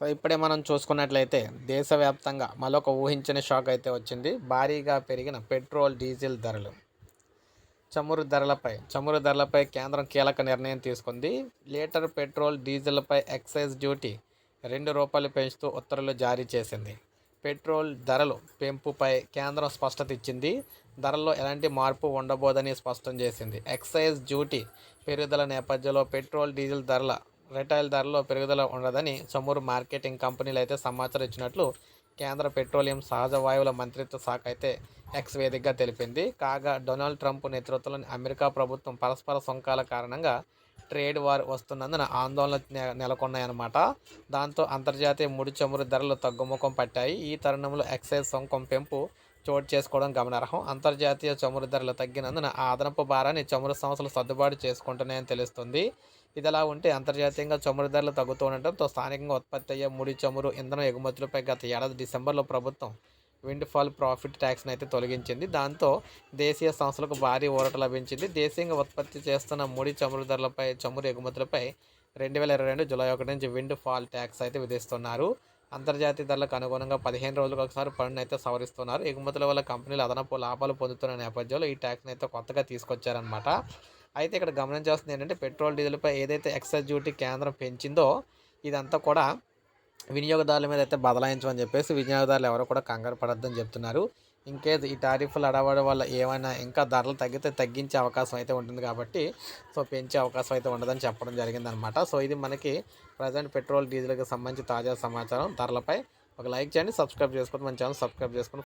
So ఇప్పుడే మనం చూసుకున్నట్లయితే దేశవ్యాప్తంగా మరొక ఊహించని షాక్ అయితే వచ్చింది. భారీగా పెరిగిన పెట్రోల్ డీజిల్ ధరలు. చమురు ధరలపై చమురు ధరలపై కేంద్రం కీలక నిర్ణయం తీసుకుంది. లీటర్ పెట్రోల్ డీజిల్పై ఎక్సైజ్ డ్యూటీ రెండు రూపాయలు పెంచుతూ ఉత్తర్వులు జారీ చేసింది. పెట్రోల్ ధరలు పెంపుపై కేంద్రం స్పష్టత ఇచ్చింది. ధరల్లో ఎలాంటి మార్పు ఉండబోదని స్పష్టం చేసింది. ఎక్సైజ్ డ్యూటీ పెరుగుదల నేపథ్యంలో పెట్రోల్ డీజిల్ ధరల రిటైల్ ధరలో పెరుగుదల ఉండదని చమురు మార్కెటింగ్ కంపెనీలు అయితే సమాచారం ఇచ్చినట్లు కేంద్ర పెట్రోలియం సహజ వాయువుల మంత్రిత్వ శాఖ అయితే ఎక్స్ వేదికగా తెలిపింది. కాగా డొనాల్డ్ ట్రంప్ నేతృత్వంలోని అమెరికా ప్రభుత్వం పరస్పర సుంకాల కారణంగా ట్రేడ్ వార్ వస్తున్నందున ఆందోళన నెలకొన్నాయన్నమాట. దాంతో అంతర్జాతీయ ముడి చమురు ధరలు తగ్గుముఖం పట్టాయి. ఈ తరుణంలో ఎక్సైజ్ సుంకం పెంపు చోటు చేసుకోవడం గమనార్హం. అంతర్జాతీయ చమురు ధరలు తగ్గినందున ఆ అదనపు భారాన్ని చమురు సంస్థలు సర్దుబాటు చేసుకుంటున్నాయని తెలుస్తుంది. ఇదిలా ఉంటే అంతర్జాతీయంగా చమురు ధరలు తగ్గుతుండటంతో స్థానికంగా ఉత్పత్తి అయ్యే ముడి చమురు ఇంధనం ఎగుమతులపై గత ఏడాది డిసెంబర్లో ప్రభుత్వం విండ్ ఫాల్ ప్రాఫిట్ ట్యాక్స్ని అయితే తొలగించింది. దాంతో దేశీయ సంస్థలకు భారీ ఊరట లభించింది. దేశీయంగా ఉత్పత్తి చేస్తున్న ముడి చమురు ధరలపై చమురు ఎగుమతులపై రెండు వేల ఇరవై రెండు జూలై ఒకటి నుంచి విండ్ ఫాల్ ట్యాక్స్ అయితే విధిస్తున్నారు. అంతర్జాతీయ ధరలకు అనుగుణంగా పదిహేను రోజులకు ఒకసారి పన్ను అయితే సవరిస్తున్నారు. ఎగుమతుల వల్ల కంపెనీలు అదనపు లాభాలు పొందుతున్న నేపథ్యంలో ఈ ట్యాక్స్ని అయితే కొత్తగా తీసుకొచ్చారనమాట అయితే ఇక్కడ గమనించాల్సింది ఏంటంటే పెట్రోల్ డీజిల్పై ఏదైతే ఎక్సైజ్ డ్యూటీ కేంద్రం పెంచిందో ఇదంతా కూడా వినియోగదారుల మీద అయితే బదలాయించమని చెప్పేసి వినియోగదారులు ఎవరు కూడా కంగారు పడద్దని చెప్తున్నారు. ఇంకేజ్ ఈ టారిఫ్లు అడవడం వల్ల ఏమైనా ఇంకా ధరలు తగ్గితే తగ్గించే అవకాశం అయితే ఉంటుంది కాబట్టి సో పెంచే అవకాశం అయితే ఉండదని చెప్పడం జరిగిందనమాట. సో ఇది మనకి ప్రజెంట్ పెట్రోల్ డీజిల్కి సంబంధించి తాజా సమాచారం. ధరలపై ఒక లైక్ చేయండి సబ్స్క్రైబ్ చేసుకుని మన ఛానల్ సబ్స్క్రైబ్ చేసుకుని